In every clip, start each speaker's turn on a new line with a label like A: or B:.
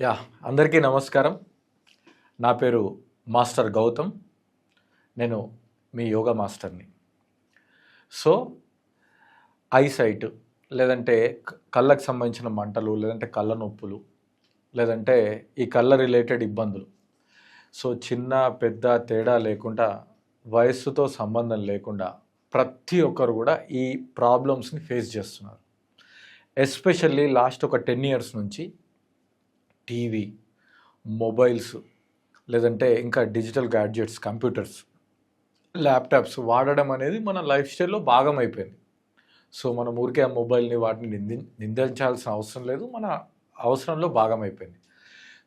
A: Yeah అందరికీ నమస్కారం. నా పేరు మాస్టర్ గౌతమ్. నేను మీ యోగా మాస్టర్ని. సో ఐసైట్ లేదంటే కళ్ళకు సంబంధించిన మంటలు లేదంటే కళ్ళ నొప్పులు లేదంటే ఈ కళ్ళ రిలేటెడ్ ఇబ్బందులు. సో చిన్న పెద్ద తేడా లేకుండా వయస్సుతో సంబంధం లేకుండా ప్రతి ఒక్కరు కూడా ఈ ప్రాబ్లమ్స్ని ఫేస్ చేస్తున్నారు. ఎస్పెషల్లీ లాస్ట్ ఒక టెన్ ఇయర్స్ నుంచి టీవీ మొబైల్స్ లేదంటే ఇంకా డిజిటల్ గ్యాడ్జెట్స్ కంప్యూటర్స్ ల్యాప్టాప్స్ వాడడం అనేది మన లైఫ్ స్టైల్లో భాగం అయిపోయింది సో మనం ఊరికే ఆ మొబైల్ని వాటిని నింది నిందించాల్సిన అవసరం లేదు మన అవసరంలో భాగం అయిపోయింది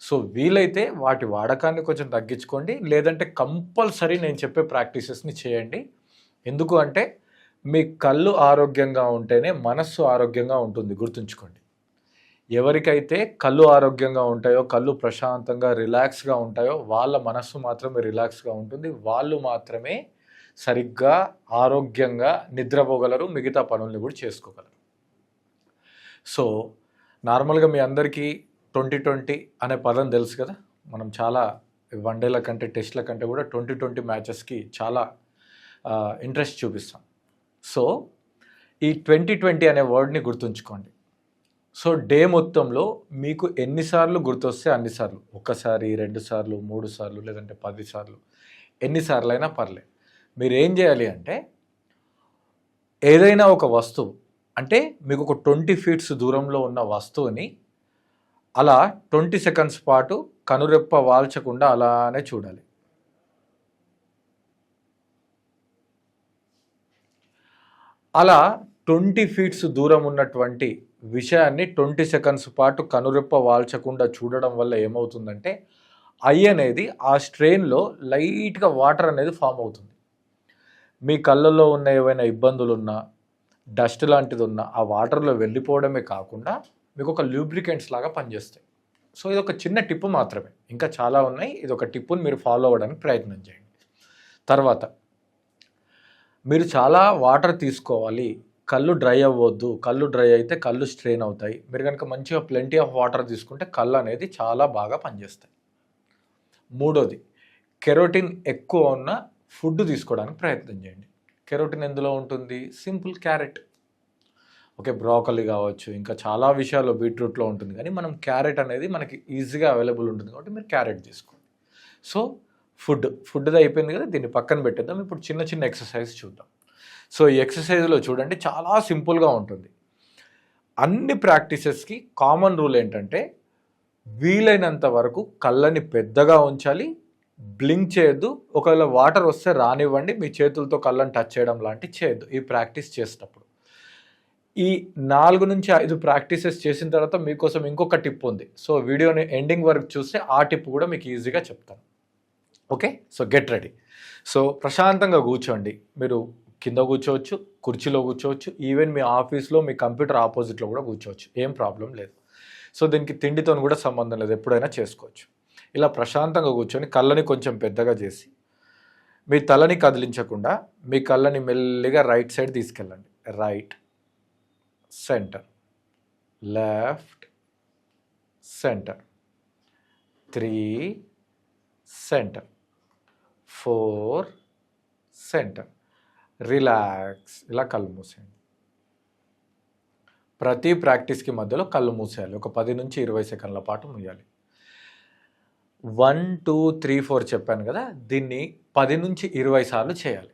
A: సో వీలైతే వాటి వాడకాన్ని కొంచెం తగ్గించుకోండి లేదంటే కంపల్సరీ నేను చెప్పే ప్రాక్టీసెస్ని చేయండి. ఎందుకు అంటే మీ కళ్ళు ఆరోగ్యంగా ఉంటేనే మనస్సు ఆరోగ్యంగా ఉంటుంది గుర్తుంచుకోండి. ఎవరికైతే కళ్ళు ఆరోగ్యంగా ఉంటాయో కళ్ళు ప్రశాంతంగా రిలాక్స్గా ఉంటాయో వాళ్ళ మనస్సు మాత్రమే రిలాక్స్గా ఉంటుంది. వాళ్ళు మాత్రమే సరిగ్గా ఆరోగ్యంగా నిద్రపోగలరు మిగతా పనుల్ని కూడా చేసుకోగలరు. సో నార్మల్గా మీ అందరికీ ట్వంటీ ట్వంటీ అనే పదం తెలుసు కదా? మనం చాలా వన్డేల కంటే టెస్ట్ల కంటే కూడా ట్వంటీ ట్వంటీ మ్యాచెస్కి చాలా ఇంట్రెస్ట్ చూపిస్తాం. సో ఈ ట్వంటీ ట్వంటీ అనే వర్డ్ని గుర్తుంచుకోండి. సో డే మొత్తంలో మీకు ఎన్నిసార్లు గుర్తొస్తే అన్నిసార్లు ఒక్కసారి రెండు సార్లు మూడు సార్లు లేదంటే పది సార్లు. ఎన్నిసార్లు అయినా పర్లే. మీరు ఏం చేయాలి అంటే ఏదైనా ఒక వస్తువు అంటే మీకు ఒక ట్వంటీ ఫీట్స్ దూరంలో ఉన్న వస్తువుని అలా ట్వంటీ సెకండ్స్ పాటు కనురెప్ప వాల్చకుండా అలానే చూడాలి. అలా ట్వంటీ ఫీట్స్ దూరం ఉన్నటువంటి విషయాన్ని ట్వంటీ సెకండ్స్ పాటు కనురెప్ప వాల్చకుండా చూడడం వల్ల ఏమవుతుందంటే ఐ అనేది ఆ స్ట్రెయిన్లో లైట్గా వాటర్ అనేది ఫామ్ అవుతుంది. మీ కళ్ళల్లో ఉన్న ఏవైనా ఇబ్బందులు ఉన్నా డస్ట్ లాంటిది ఉన్నా ఆ వాటర్లో వెళ్ళిపోవడమే కాకుండా మీకు ఒక లూబ్రికెంట్స్ లాగా పనిచేస్తాయి. సో ఇది ఒక చిన్న టిప్పు మాత్రమే. ఇంకా చాలా ఉన్నాయి. ఇది ఒక టిప్పుని మీరు ఫాలో అవ్వడానికి ప్రయత్నం చేయండి. తర్వాత మీరు చాలా వాటర్ తీసుకోవాలి. కళ్ళు డ్రై అవ్వద్దు. కళ్ళు డ్రై అయితే కళ్ళు స్ట్రెయిన్ అవుతాయి. మీరు కనుక మంచిగా ప్లెంటీ ఆఫ్ వాటర్ తీసుకుంటే కళ్ళు అనేది చాలా బాగా పనిచేస్తాయి. మూడోది కెరోటిన్ ఎక్కువ ఉన్న ఫుడ్ తీసుకోవడానికి ప్రయత్నం చేయండి. కెరోటిన్ ఎందులో ఉంటుంది? Simple carrot. ఓకే బ్రోకలీ కావచ్చు ఇంకా చాలా విషయాలు బీట్రూట్లో ఉంటుంది. కానీ మనం క్యారెట్ అనేది మనకి ఈజీగా అవైలబుల్ ఉంటుంది కాబట్టి మీరు క్యారెట్ తీసుకోండి. So food. ఫుడ్ది అయిపోయింది కదా దీన్ని పక్కన పెట్టేద్దాం. ఇప్పుడు చిన్న చిన్న ఎక్సర్సైజ్ చూద్దాం. సో ఈ ఎక్సర్సైజ్లో చూడండి చాలా సింపుల్గా ఉంటుంది. అన్ని ప్రాక్టీసెస్కి కామన్ రూల్ ఏంటంటే వీలైనంత వరకు కళ్ళని పెద్దగా ఉంచాలి బ్లింక్ చేయొద్దు ఒకవేళ వాటర్ వస్తే రానివ్వండి మీ చేతులతో కళ్ళని టచ్ చేయడం లాంటివి చేయొద్దు ఈ ప్రాక్టీస్ చేసేటప్పుడు ఈ నాలుగు నుంచి ఐదు ప్రాక్టీసెస్ చేసిన తర్వాత మీకోసం ఇంకొక టిప్ ఉంది. సో వీడియోని ఎండింగ్ వరకు చూస్తే ఆ టిప్ కూడా మీకు ఈజీగా చెప్తాను. Okay? So get ready. So ప్రశాంతంగా కూర్చోండి. మీరు కింద కూర్చోవచ్చు కుర్చీలో కూర్చోవచ్చు ఈవెన్ మీ ఆఫీస్లో మీ కంప్యూటర్ ఆపోజిట్లో కూడా కూర్చోవచ్చు. ఏం ప్రాబ్లం లేదు. సో దీనికి తిండితో కూడా సంబంధం లేదు. ఎప్పుడైనా చేసుకోవచ్చు. ఇలా ప్రశాంతంగా కూర్చొని కళ్ళని కొంచెం పెద్దగా చేసి మీ తలని కదిలించకుండా మీ కళ్ళని మెల్లిగా రైట్ సైడ్ తీసుకెళ్ళండి. Right centre left centre. Three centre. Four centre. Relax ఇలా కళ్ళు మూసేయండి. ప్రతి ప్రాక్టీస్కి మధ్యలో కళ్ళు మూసేయాలి. ఒక పది నుంచి ఇరవై సెకండ్ల పాటు మూయాలి. వన్ టూ త్రీ ఫోర్ చెప్పాను కదా దీన్ని పది నుంచి ఇరవై సార్లు చేయాలి.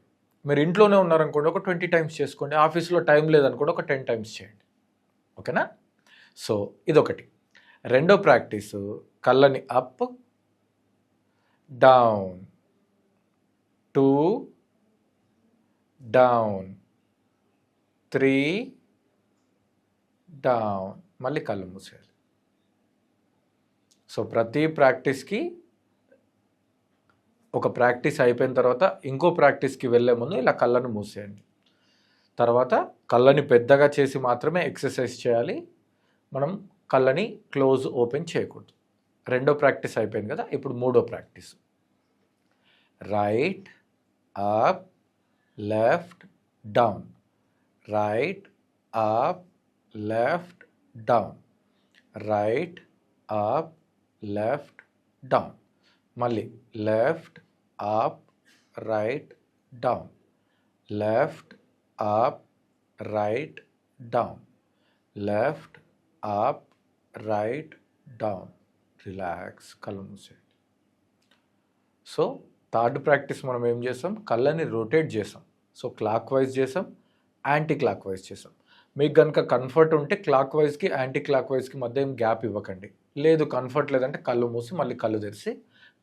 A: మీరు ఇంట్లోనే ఉన్నారనుకోండి ఒక ట్వంటీ టైమ్స్ చేసుకోండి. ఆఫీస్లో టైం లేదనుకోండి ఒక టెన్ టైమ్స్ చేయండి. ఓకేనా? సో ఇదొకటి. రెండో ప్రాక్టీసు కళ్ళని up down. Two down three down మళ్ళీ కళ్ళు మూసేయాలి. సో ప్రతి ప్రాక్టీస్కి ఒక ప్రాక్టీస్ అయిపోయిన తర్వాత ఇంకో ప్రాక్టీస్కి వెళ్ళే ముందు ఇలా కళ్ళను మూసేయండి. తర్వాత కళ్ళని పెద్దగా చేసి మాత్రమే ఎక్సర్సైజ్ చేయాలి. మనం కళ్ళని క్లోజ్ ఓపెన్ చేయకూడదు. రెండో ప్రాక్టీస్ అయిపోయింది కదా ఇప్పుడు మూడో practice. Right up left down. Right up left down. Right up left down. మళ్ళీ left up right down. Left up right down. Left up right down. Relax కళ్ళు మూసేయండి. సో థర్డ్ ప్రాక్టీస్ మనం ఏం చేస్తాం? కళ్ళని రొటేట్ చేసాం సో క్లాక్ వైజ్ చేసాం anti clock wise చేసాం. మీకు కనుక కంఫర్ట్ ఉంటే క్లాక్ వైజ్కి యాంటీ క్లాక్ వైజ్కి మధ్య ఏం గ్యాప్ ఇవ్వకండి. లేదు కంఫర్ట్ లేదంటే కళ్ళు మూసి మళ్ళీ కళ్ళు తెరిచి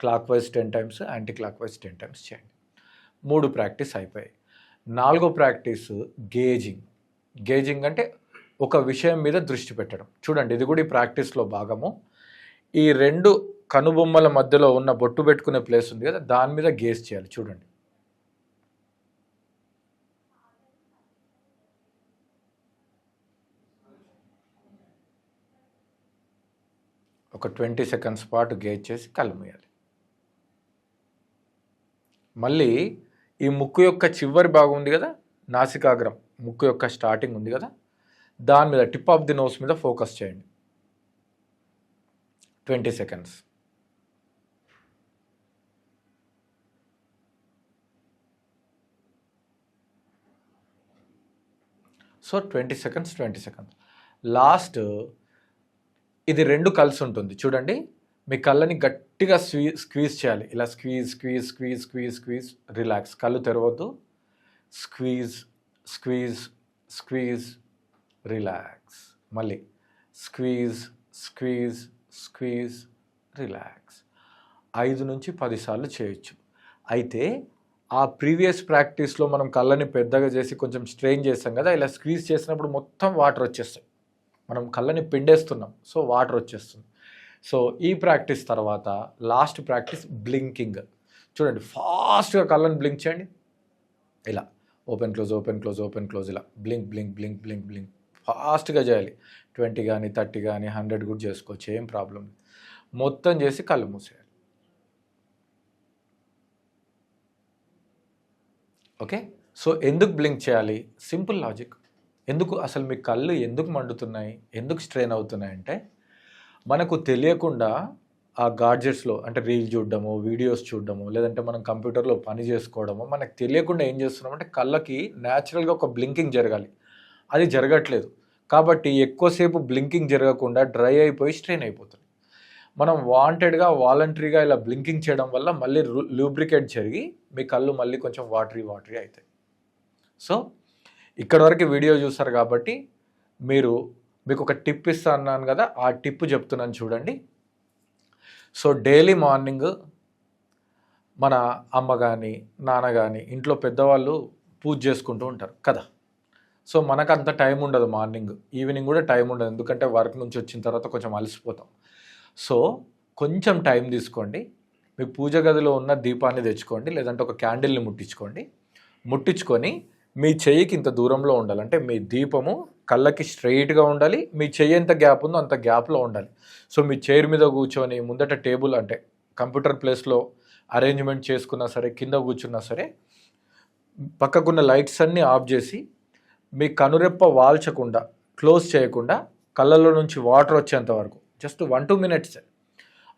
A: clockwise ten times anti clockwise ten times చేయండి. మూడు ప్రాక్టీస్ అయిపోయాయి. నాలుగో ప్రాక్టీస్ గేజింగ్. గేజింగ్ అంటే ఒక విషయం మీద దృష్టి పెట్టడం. చూడండి ఇది కూడా ఈ ప్రాక్టీస్లో భాగము. ఈ రెండు కనుబొమ్మల మధ్యలో ఉన్న బొట్టు పెట్టుకునే ప్లేస్ ఉంది కదా దాని మీద గేజ్ చేయాలి. చూడండి. ఒక ట్వంటీ సెకండ్స్ పాటు గేజ్ చేసి కళ్ళు మూయాలి మళ్ళీ ఈ ముక్కు యొక్క చివరి భాగం ఉంది కదా నాసికాగ్రం ముక్కు యొక్క స్టార్టింగ్ ఉంది కదా దాని మీద టిప్ ఆఫ్ ది నోస్ మీద ఫోకస్ చేయండి. Twenty seconds. So twenty seconds twenty seconds. Last ఇది రెండు కలిసి ఉంటుంది. చూడండి. మీ కళ్ళని గట్టిగా స్వీ స్క్వీజ్ చేయాలి. ఇలా squeeze squeeze squeeze squeeze squeeze relax. కళ్ళు తెరవద్దు. Squeeze squeeze squeeze relax. మళ్ళీ. Squeeze squeeze squeeze relax. ఐదు నుంచి పదిసార్లు చేయొచ్చు. అయితే ఆ ప్రీవియస్ ప్రాక్టీస్లో మనం కళ్ళని పెద్దగా చేసి కొంచెం స్ట్రెయిన్ చేస్తాం కదా ఇలా స్క్వీజ్ చేసినప్పుడు మొత్తం వాటర్ వచ్చేస్తాయి. మనం కళ్ళని పిండేస్తున్నాం. సో వాటర్ వచ్చేస్తుంది. సో ఈ ప్రాక్టీస్ తర్వాత లాస్ట్ ప్రాక్టీస్ బ్లింకింగ్. చూడండి ఫాస్ట్గా కళ్ళని బ్లింక్ చేయండి. ఇలా. Open close open close open close ఇలా. Blink blink blink blink blink. ఫాస్ట్గా చేయాలి. ట్వంటీ కానీ థర్టీ కానీ హండ్రెడ్ కూడా చేసుకోవచ్చు. ఏం ప్రాబ్లం లేదు. మొత్తం చేసి కళ్ళు మూసేయాలి. ఓకే? సో ఎందుకు బ్లింక్ చేయాలి? Simple logic. ఎందుకు అసలు మీ కళ్ళు ఎందుకు మండుతున్నాయి? ఎందుకు స్ట్రెయిన్ అవుతున్నాయి అంటే మనకు తెలియకుండా ఆ గాడ్జెట్స్లో అంటే రీల్ చూడడము వీడియోస్ చూడడము లేదంటే మనం కంప్యూటర్లో పని చేసుకోవడము మనకు తెలియకుండా ఏం చేస్తున్నాం అంటే కళ్ళకి న్యాచురల్గా ఒక బ్లింకింగ్ జరగాలి. అది జరగట్లేదు. కాబట్టి ఎక్కువసేపు బ్లింకింగ్ జరగకుండా డ్రై అయిపోయి స్ట్రెయిన్ అయిపోతుంది మనం వాంటెడ్గా వాలంటరీగా ఇలా బ్లింకింగ్ చేయడం వల్ల మళ్ళీ లూబ్రికేట్ జరిగి మీ కళ్ళు మళ్ళీ కొంచెం వాటరీ వాటరీ అవుతాయి. సో ఇక్కడ వరకు వీడియో చూస్తారు కాబట్టి మీరు మీకు ఒక టిప్ ఇస్తా అన్నాను కదా ఆ టిప్ చెప్తున్నాను చూడండి. సో డైలీ మార్నింగ్ మన అమ్మ కానీ నాన్న కానీ ఇంట్లో పెద్దవాళ్ళు పూజ చేసుకుంటూ ఉంటారు కదా. సో మనకు అంత టైం ఉండదు మార్నింగ్. ఈవినింగ్ కూడా టైం ఉండదు. ఎందుకంటే వర్క్ నుంచి వచ్చిన తర్వాత కొంచెం అలసిపోతాం. సో కొంచెం టైం తీసుకోండి. మీ పూజ గదిలో ఉన్న దీపాన్ని తెచ్చుకోండి. లేదంటే ఒక క్యాండిల్ని ముట్టించుకోండి. ముట్టించుకొని మీ చెయ్యికి ఇంత దూరంలో ఉండాలి. అంటే మీ దీపము కళ్ళకి స్ట్రైట్గా ఉండాలి. మీ చెయ్యి ఎంత గ్యాప్ ఉందో అంత గ్యాప్లో ఉండాలి. సో మీ చైర్ మీద కూర్చొని ముందట టేబుల్ అంటే కంప్యూటర్ ప్లేస్లో అరేంజ్మెంట్ చేసుకున్నా సరే కింద కూర్చున్నా సరే పక్కకున్న లైట్స్ అన్నీ ఆఫ్ చేసి మీ కనురెప్ప వాల్చకుండా క్లోజ్ చేయకుండా కళ్ళల్లో నుంచి వాటర్ వచ్చేంత వరకు జస్ట్ వన్ టూ మినిట్స్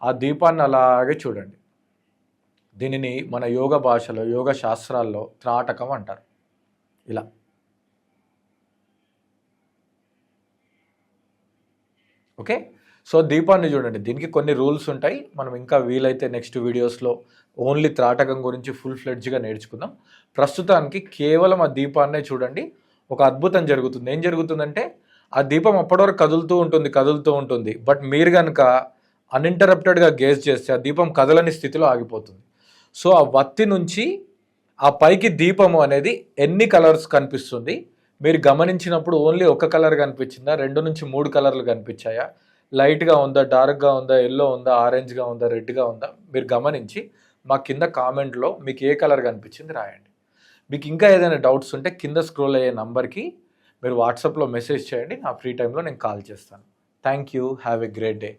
A: ఆ దీపాన్ని అలాగే చూడండి. దీనిని మన యోగ భాషలో యోగ శాస్త్రాల్లో త్రాటకం అంటారు. ఇలా. ఓకే? సో దీపాన్ని చూడండి. దీనికి కొన్ని రూల్స్ ఉంటాయి. మనం ఇంకా వీలైతే నెక్స్ట్ వీడియోస్లో ఓన్లీ త్రాటకం గురించి ఫుల్ ఫ్లెడ్జ్గా నేర్చుకుందాం. ప్రస్తుతానికి కేవలం ఆ దీపాన్నే చూడండి. ఒక అద్భుతం జరుగుతుంది. ఏం జరుగుతుందంటే ఆ దీపం అప్పటివరకు కదులుతూ ఉంటుంది కదులుతూ ఉంటుంది. బట్ మీరు కనుక అన్ఇంటరప్టెడ్గా గేజ్ చేస్తే ఆ దీపం కదలని స్థితిలో ఆగిపోతుంది. సో ఆ వత్తి నుంచి ఆ పైకి దీపము అనేది ఎన్ని కలర్స్ కనిపిస్తుంది? మీరు గమనించినప్పుడు ఓన్లీ ఒక కలర్ కనిపించిందా? రెండు నుంచి మూడు కలర్లు కనిపించాయా? లైట్గా ఉందా? డార్క్గా ఉందా? ఎల్లో ఉందా? ఆరెంజ్గా ఉందా? రెడ్గా ఉందా? మీరు గమనించి మా కింద కామెంట్లో మీకు ఏ కలర్ కనిపించింది రాయండి. మీకు ఇంకా ఏదైనా డౌట్స్ ఉంటే కింద స్క్రోల్ అయ్యే నంబర్కి మీరు వాట్సాప్లో మెసేజ్ చేయండి. నా ఫ్రీ టైంలో నేను కాల్ చేస్తాను. Thank you. Have a great day.